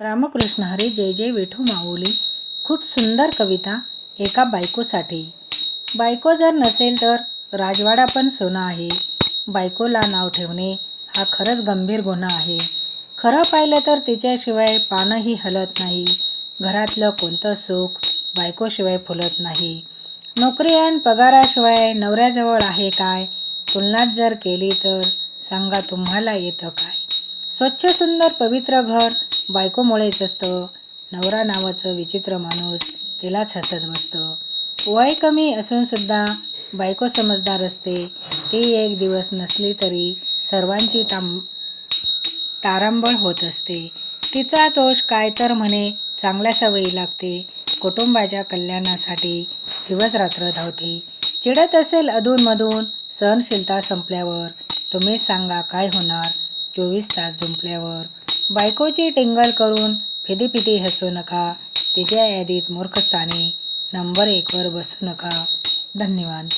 रामकृष्ण हरी जय जय विठू माऊली. खूप सुंदर कविता एका बायकोसाठी. बायको जर नसेल तर राजवाडा पण सोनं आहे. बायकोला नाव ठेवणे हा खरंच गंभीर गुन्हा आहे. खरं पाहिलं तर तिच्याशिवाय पानंही हलत नाही. घरातलं कोणतं सुख बायकोशिवाय फुलत नाही. नोकरी आणि पगाराशिवाय नवऱ्याजवळ आहे काय? तुलनात जर केली तर सांगा तुम्हाला येतं काय? स्वच्छ सुंदर पवित्र घर बायकोमुळेच असतं नवरा नावाचं विचित्र माणूस तिलाच हसत बसतं. वय कमी असूनसुद्धा बायको समजदार असते. ती एक दिवस नसली तरी सर्वांची ताम तारांबळ होत असते. तिचा दोष काय तर म्हणे चांगल्या सवयी लागते. कुटुंबाच्या कल्याणासाठी दिवस रात्र धावते. चिडत असेल अधूनमधून सहनशीलता संपल्यावर. तुम्हीच सांगा काय होणार? चोवीस तास जुंपल्यावर बायकोची टिंगल करून फिदीफिदी हसू नका. तिच्या यादीत मूर्खस्थानी नंबर एकवर बसू नका. धन्यवाद.